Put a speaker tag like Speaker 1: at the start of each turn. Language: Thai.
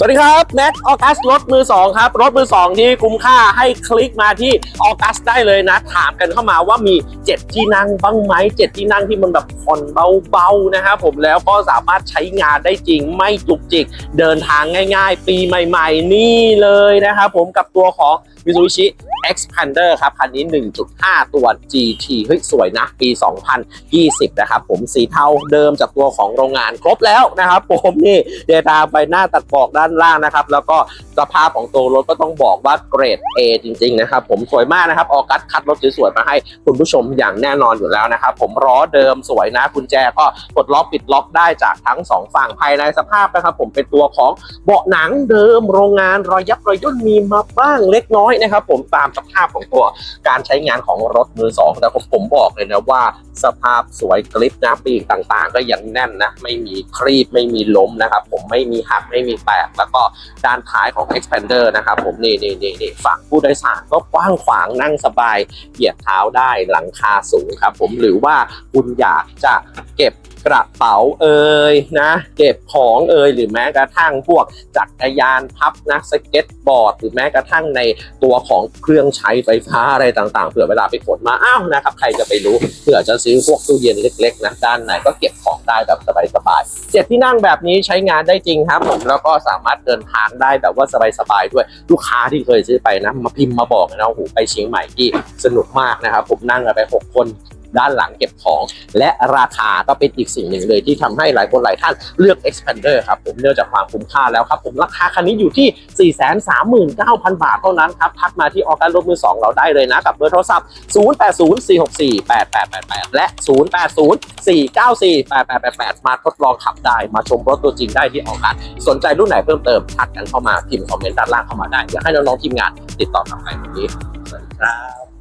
Speaker 1: สวัสดีครับแน็กออกัสรถมือ2ครับรถมือ2ที่คุ้มค่าให้คลิกมาที่ออกัสได้เลยนะ ถามกันเข้ามาว่ามี 7 ที่นั่งบ้างไหม7 ที่นั่งที่มันแบบผ่อนเบาๆนะครับผมแล้วก็สามารถใช้งานได้จริงไม่จุกจิก เดินทางง่าย ๆ ปีใหม่ ๆ นี่เลยนะครับผมกับตัวของ Mitsubishi Expander ครับ คันนี้ 1.5 ตัว GT เฮ้ย สวยนะ ปี 2020 นะครับผมสีเทาเดิมจากตัวของโรงงานครบแล้วนะครับผมนี่เดตาไปหน้าตัดปอกด้านล่างนะครับ แล้วก็สภาพของตัวรถก็ต้องบอกว่าเกรด A จริง ๆ นะครับ ผมสวยมากนะครับ ออกัสคัดรถสวยๆมาให้คุณผู้ชมอย่างแน่นอนอยู่แล้วนะครับ ผมล้อเดิมสวยนะกุญแจก็กดล็อกปิดล็อกได้จากทั้งสองฝั่งภายในสภาพนะครับ ผมเป็นตัวของเบาะหนังเดิมโรงงานรอยยับรอยย่นมีมาบ้างเล็กน้อยนะครับ ผมตามสภาพของตัวการใช้งานของรถมือสองแต่ผมผมบอกเลยนะว่าสภาพสวยกริปนะปีกต่างๆ ก็ยังแน่นนะไม่มีครีบไม่มีล้มนะครับผมไม่มีหักไม่มีแตกแล้วก็ด้านท้ายของ expander นะครับผมนี่นี่นี่นี่ฝั่งผู้โดยสารก็กว้างขวางนั่งสบายเหยียดเท้าได้หลังคาสูงครับผมหรือว่าคุณอยากจะเก็บ กระเป๋าเอ่ยนะ เก็บของเอ่ยหรือแม้กระทั่งพวกจักรยานพับนะสเก็ตบอร์ด หรือแม้กระทั่งในตัวของเครื่องใช้ไฟฟ้าอะไรต่างๆเผื่อเวลาไปขนมาอ้าวนะครับใครจะไปรู้เผื่อจะซื้อพวกตู้เย็นเล็กๆนะด้านในก็เก็บของได้แบบสบายๆเจ็ดที่นั่งแบบนี้ใช้งานได้จริงครับผมแล้วก็สามารถเดินทางได้แบบว่าสบายๆด้วยลูกค้าที่เคยซื้อไปนะมาพิมพ์มาบอกนะโอ้โหไปเชียงใหม่ที่สนุกมากนะครับผมนั่งกันไปหกคนด้านหลังเก็บของ และราคาก็เป็นอีกสิ่งหนึ่งเลยที่ทำให้หลายคนหลายท่านเลือก expander ครับผมเนื่องจากความคุ้มค่าแล้วครับผมราคาคันนี้อยู่ที่ 439,000 บาทเท่านั้นครับทักมาที่ออการรถมือ 2 เราได้เลยนะ กับเบอร์โทรศัพท์ 0804648888 และ 0804948888 มาทดลองขับได้มาชมรถตัวจริงได้ที่ออการสนใจรุ่นไหนเพิ่มเติมทักกันเข้ามาพิมพ์คอมเมนต์ด้านล่างเข้ามาได้อยากให้น้องๆทีมงานติดต่อกลับไปวันนี้สวัสดีครับ